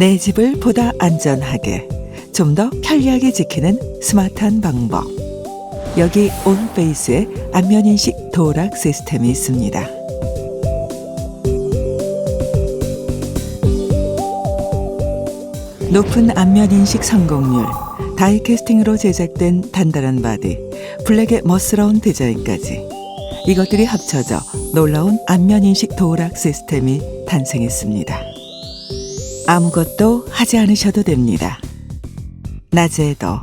내 집을 보다 안전하게 좀 더 편리하게 지키는 스마트한 방법. 여기 온페이스에 안면인식 도어락 시스템이 있습니다. 높은 안면인식 성공률, 다이캐스팅으로 제작된 단단한 바디, 블랙의 멋스러운 디자인까지 이것들이 합쳐져 놀라운 안면인식 도어락 시스템이 탄생했습니다. 아무것도 하지 않으셔도 됩니다. 낮에도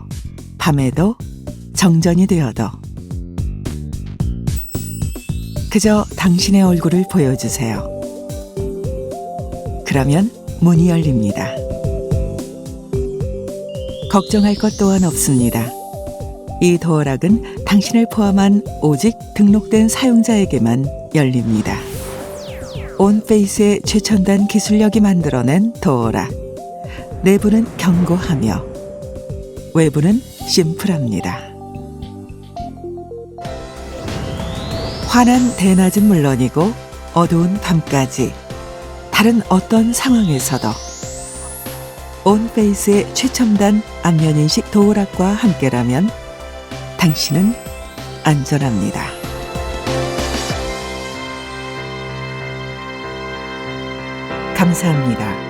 밤에도 정전이 되어도 그저 당신의 얼굴을 보여주세요. 그러면 문이 열립니다. 걱정할 것 또한 없습니다. 이 도어락은 당신을 포함한 오직 등록된 사용자에게만 열립니다. 온페이스의 최첨단 기술력이 만들어낸 도어락. 내부는 견고하며 외부는 심플합니다. 환한 대낮은 물론이고 어두운 밤까지 다른 어떤 상황에서도 온페이스의 최첨단 안면인식 도어락과 함께라면 당신은 안전합니다. 감사합니다.